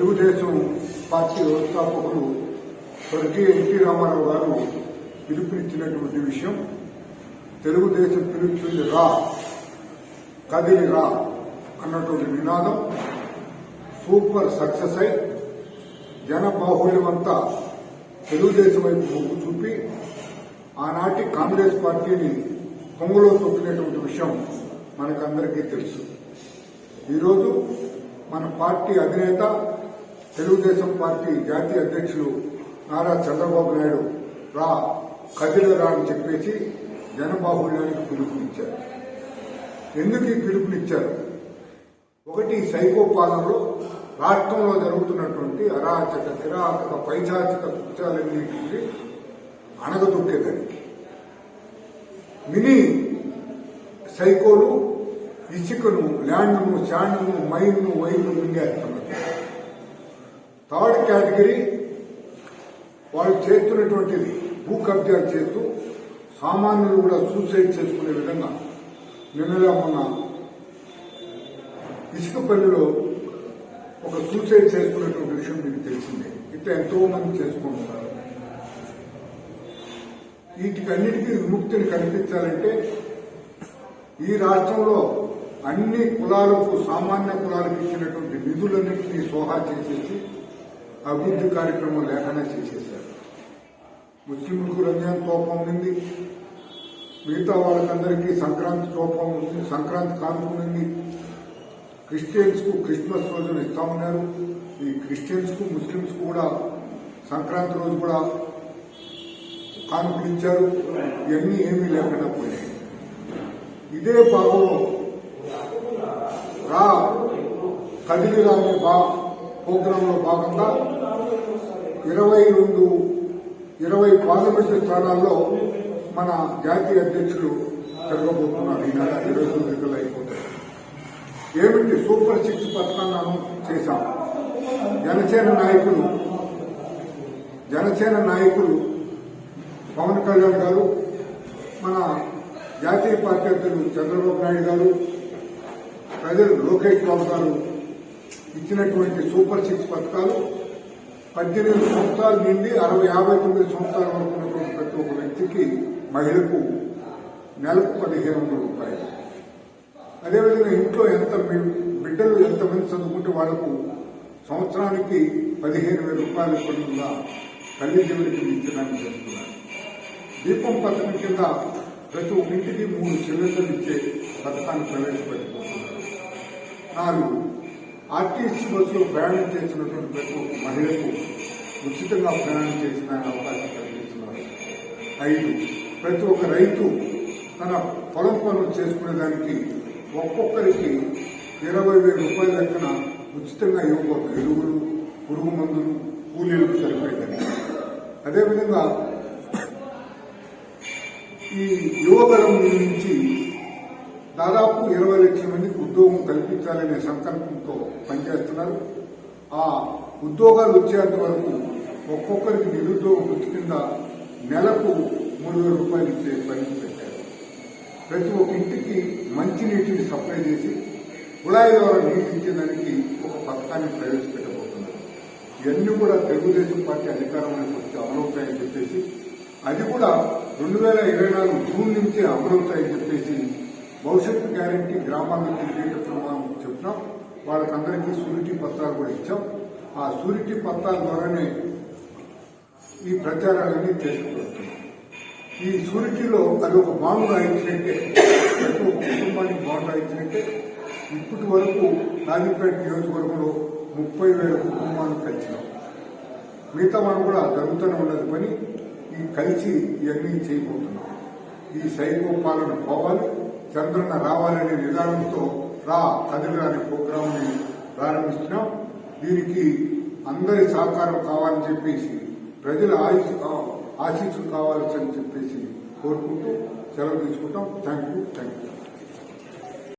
Telugu Desam party వ్యవస్థాపకులు స్వర్గీయ NT Ramarao గారు పిలుపునిచ్చినటువంటి విషయం తెలుగుదేశం పిలుస్తుంది రా కదిలి రా అన్నటువంటి నినాదం సూపర్ సక్సెస్ అయి జన బాహుళ్యమంతా తెలుగుదేశం వైపు మొగ్గు చూపి ఆనాటి కాంగ్రెస్ పార్టీని కొంగులో తొక్కినటువంటి విషయం మనకందరికీ తెలుసు. ఈరోజు మన పార్టీ అధినేత తెలుగుదేశం పార్టీ జాతీయ అధ్యక్షులు నారా చంద్రబాబు నాయుడు రా కదిలరా అని చెప్పేసి జనబాహుళ్యానికి పిలుపునిచ్చారు. ఎందుకు ఈ పిలుపునిచ్చారు? ఒకటి సైకో పాలనలో రాష్ట్రంలో జరుగుతున్నటువంటి అరాచక కిరాచక పైచాచక కృత్యాలన్నింటినీ అణగదొక్కేదానికి. మినీ సైకోలు ఇసుకను ల్యాండ్ను శాండ్ను మైన్ను వైన్ను మింగేస్తున్నారు థర్డ్ కేటగిరీ వాళ్ళు చేస్తున్నటువంటిది భూ కబ్జాలు చేస్తూ సామాన్యులు కూడా సూసైడ్ చేసుకునే విధంగా నిన్నలా మొన్న ఇసుకపల్లిలో ఒక సూసైడ్ చేసుకున్నటువంటి విషయం మీకు తెలిసిందే. ఇట్లా ఎంతో మంది చేసుకుంటున్నారు. వీటికన్నిటికీ విముక్తిని కల్పించాలంటే ఈ రాష్ట్రంలో అన్ని కులాలకు సామాన్య కులాలకు ఇచ్చినటువంటి నిధులన్నింటినీ సోహా చేసేసి అభివృద్ధి కార్యక్రమం లేకుండా చేసేశారు. ముస్లింలకు రంజాన్ తోపం ఉంది మిగతా వాళ్ళకందరికీ సంక్రాంతి తోపం ఉంది. సంక్రాంతి కానుకనుంది క్రిస్టియన్స్కు క్రిస్మస్ రోజున ఇస్తామన్నారు ఈ క్రిస్టియన్స్కు ముస్లింస్ కూడా సంక్రాంతి రోజు కూడా కానుకలు ఇచ్చారు. ఇవన్నీ ఏమీ లేకుండా పోయాయి ఇదే భాగంలో రా కదిలిరాని బా. ప్రోగ్రాంలో భాగంగా ఇరవై రెండు ఇరవై పార్లమెంటు స్థానాల్లో మన జాతీయ అధ్యక్షులు జరగబోతున్నారు. ఈ నెల ఇరవై తొమ్మిది అయిపోతాయి ఏమిటి సూపర్ సిక్స్ పథకాలను చేశాం? జనసేన నాయకులు జనసేన నాయకులు పవన్ కళ్యాణ్ గారు మన జాతీయ పార్టీ అధ్యక్షులు చంద్రబాబు నాయుడు గారు ప్రజలు లోకేష్ బాబు గారు ఇచ్చినటువంటి సూపర్ సిక్స్ పథకాలు పద్దెనిమిది సంవత్సరాల నుండి అరవై యాభై తొమ్మిది సంవత్సరాల వరకు ఉన్నటువంటి ప్రతి ఒక్క వ్యక్తికి మహిళకు నెలకు పదిహేను వందల రూపాయలు. అదేవిధంగా ఇంట్లో ఎంత బిడ్డలు ఎంతమంది చదువుకుంటే వాళ్ళకు సంవత్సరానికి పదిహేను వేల రూపాయలు ఇవ్వకుండా తల్లి దేవుడికి ఇచ్చడానికి జరుగుతున్నారు దీపం పథకం కింద ప్రతి ఒక్క ఇంటికి మూడు సిలిండర్లు ఇచ్చే పథకాన్ని ప్రవేశపెట్టుకుంటున్నారు. నాలుగు ఆర్టీసీ బస్సులో ప్రయాణం చేసినటువంటి ప్రతి ఒక్క మహిళకు ఉచితంగా ప్రయాణం చేసిన అవకాశం కల్పిస్తున్నారు. ఐదు ప్రతి ఒక్క రైతు తన పొలం పనులు చేసుకునేదానికి ఒక్కొక్కరికి ఇరవై వేల రూపాయల లెక్కన ఉచితంగా ఇవ్వబోతున్న ఎరువులు పురుగు మందులు కూలీలకు సరిపోయేదని అదేవిధంగా ఈ యువబలం నుంచి దాదాపు ఇరవై లక్షల మందికి ఉద్యోగం కల్పించాలనే సంకల్పంతో పనిచేస్తున్నారు. ఆ ఉద్యోగాలు వచ్చేంత వరకు ఒక్కొక్కరికి నిరుద్యోగ వృత్తి కింద నెలకు మూడు వేల రూపాయలు ఇచ్చే పని పెట్టారు. ప్రతి ఒక్క ఇంటికి మంచినీటిని సప్లై చేసి కుళాయి ద్వారా నీళ్ళు ఇచ్చేదానికి ఒక పథకాన్ని ప్రవేశపెట్టబోతున్నారు. ఇవన్నీ కూడా తెలుగుదేశం పార్టీ అధికారంలోకి వచ్చి అమలవుతాయని చెప్పేసి అది కూడా రెండు వేల ఇరవై నాలుగు జూన్ నుంచే అమలవుతాయని చెప్పేసి భవిష్యత్తు గ్యారంటీ గ్రామాలకు తిరిగేటప్పుడు మనం చెప్తున్నాం. వాళ్ళకందరికీ సూరిటీ పత్రాలు కూడా ఇచ్చాం. ఆ సూరిటీ పత్రాల ద్వారానే ఈ ప్రచారాలన్నీ చేసుకుంటున్నాం ఈ సూరిటీలో అది ఒక బాండ్ రాయించినట్టే ప్రతి ఒక్క కుటుంబానికి బాండ్ రాయించినట్టే ఇప్పటి వరకు నాగిపేట నియోజకవర్గంలో ముప్పై వేల కుటుంబాలు కలిసినాం. మిగతా వాళ్ళు కూడా జరుగుతూనే ఉన్నది పని. ఈ కలిసి ఇవన్నీ చేయబోతున్నాం. ఈ సైకో పోవాలి చంద్రన్న రావాలనే నిదానంతో రా కదిలిరాని అనే ప్రోగ్రాంని ప్రారంభిస్తున్నాం. దీనికి అందరి సహకారం కావాలని చెప్పేసి ప్రజల ఆయుష్ ఆశీస్సులు అని చెప్పేసి కోరుకుంటూ సెలవు తీసుకుంటాం. Thank you thank you